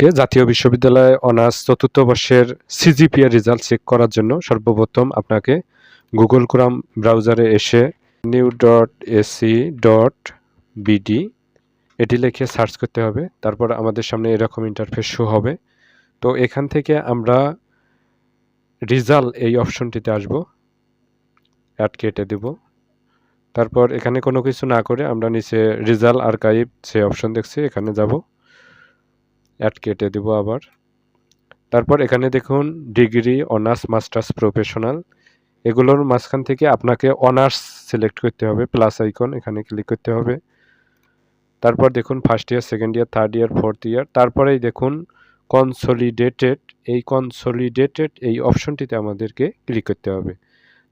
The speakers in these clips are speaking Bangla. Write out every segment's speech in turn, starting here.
ওকে জাতীয় বিশ্ববিদ্যালয় অনার্স চতুর্থ বর্ষের সিজিপিএ রেজাল্ট চেক করার জন্য সর্বপ্রথম আপনাকে গুগল ক্রোম ব্রাউজারে এসে new dot AC dot BD এটি লিখে সার্চ করতে হবে। তারপর আমাদের সামনে এরকম ইন্টারফেস শো হবে। তো এখান থেকে আমরা রেজাল্ট এই অপশনটিতে আসব। অ্যাড কেটে দেব। তারপর এখানে কোনো কিছু না করে আমরা নিচে রেজাল্ট আর্কাইভ যে অপশন দেখছি, এখানে যাব। অ্যাড কেটে দেব আবার। তারপর এখানে দেখুন, ডিগ্রি, অনার্স, মাস্টার্স, প্রফেশনাল। এগুলোর মাঝখান থেকে আপনাকে অনার্স সিলেক্ট করতে হবে, প্লাস আইকন এখানে ক্লিক করতে হবে। তারপর দেখুন first year second year third year fourth year তারপরেই দেখুন কনসলিডেটেড এই কনসলিডেটেড এই অপশনটিতে আমাদেরকে ক্লিক করতে হবে।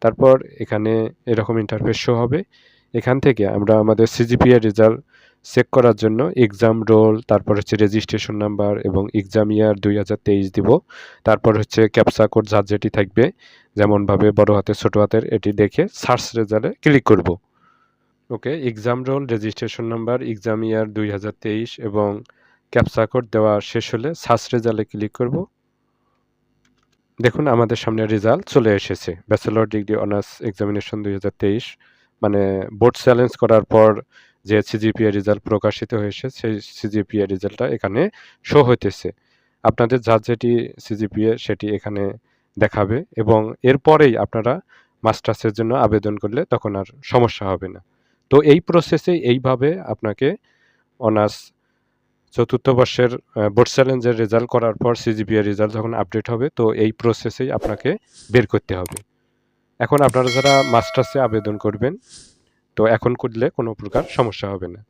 তারপর এখানে এরকম ইন্টারফেস শো হবে। এখান থেকে আমরা আমাদের সিজিপিএ রেজাল্ট চেক করার জন্য এক্সাম রোল তারপর হচ্ছে রেজিস্ট্রেশন নাম্বার এবং এক্সাম ইয়ার দুই হাজার তেইশ দিব। তারপর হচ্ছে ক্যাপসা কোড যার যেটি থাকবে, যেমনভাবে বড় হাতের ছোট হাতের এটি দেখে সার্চ রেজাল্টে ক্লিক করব। Okay exam roll registration number exam year দুই হাজার তেইশ এবং ক্যাপসা কোড দেওয়া শেষ হলে সার্চ রেজাল্টে ক্লিক করব। দেখুন, আমাদের সামনে রেজাল্ট চলে এসেছে। ব্যাচেলর ডিগ্রি অনার্স এক্সামিনেশন দুই হাজার তেইশ মানে বোর্ড চ্যালেঞ্জ করার পর যে সিজিপিএ রেজাল্ট প্রকাশিত হয়েছে, সেই সিজিপিএ রেজাল্টটা এখানে শো হইতেছে। আপনাদের যার যেটি সিজিপিএ সেটি এখানে দেখাবে এবং এরপরেই আপনারা মাস্টার্সের জন্য আবেদন করলে তখন আর সমস্যা হবে না। তো এই প্রসেসে এইভাবে আপনাকে অনার্স চতুর্থ বর্ষের বোর্ড চ্যালেঞ্জের রেজাল্ট করার পর সিজিপিএ রেজাল্ট যখন আপডেট হবে, তো এই প্রসেসেই আপনাকে বের করতে হবে। এখন আপনারা যারা মাস্টার্সে আবেদন করবেন তো এখন করলে কোনো প্রকার সমস্যা হবে না।